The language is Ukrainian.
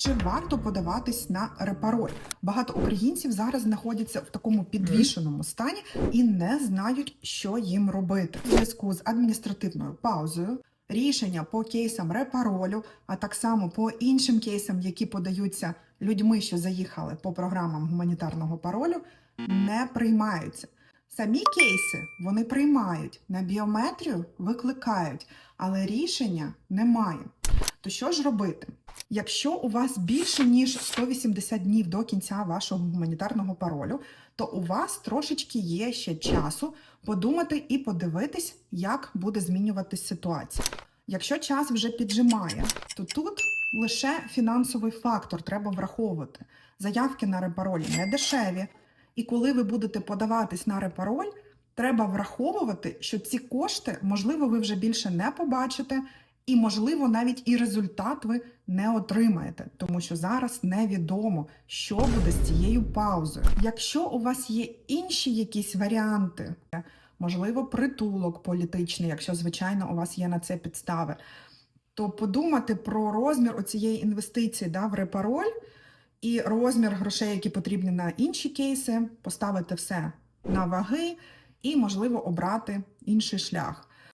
Чи варто подаватись на репароль? Багато українців зараз знаходяться в такому підвішеному стані і не знають, що їм робити. В зв'язку з адміністративною паузою рішення по кейсам репаролю, а так само по іншим кейсам, які подаються людьми, що заїхали по програмам гуманітарного паролю, не приймаються. Самі кейси вони приймають на біометрію, викликають, але рішення немає. То що ж робити? Якщо у вас більше ніж 180 днів до кінця вашого гуманітарного паролю, то у вас трошечки є ще часу подумати і подивитись, як буде змінюватись ситуація. Якщо час вже піджимає, то тут лише фінансовий фактор треба враховувати. Заявки на репаролі не дешеві, і коли ви будете подаватись на репароль, треба враховувати, що ці кошти, можливо, ви вже більше не побачите, і, можливо, навіть і результат ви не отримаєте, тому що зараз невідомо, що буде з цією паузою. Якщо у вас є інші якісь варіанти, можливо, притулок політичний, якщо звичайно у вас є на це підстави, то подумати про розмір оцієї інвестиції да, в репароль і розмір грошей, які потрібні на інші кейси, поставити все на ваги і, можливо, обрати інший шлях.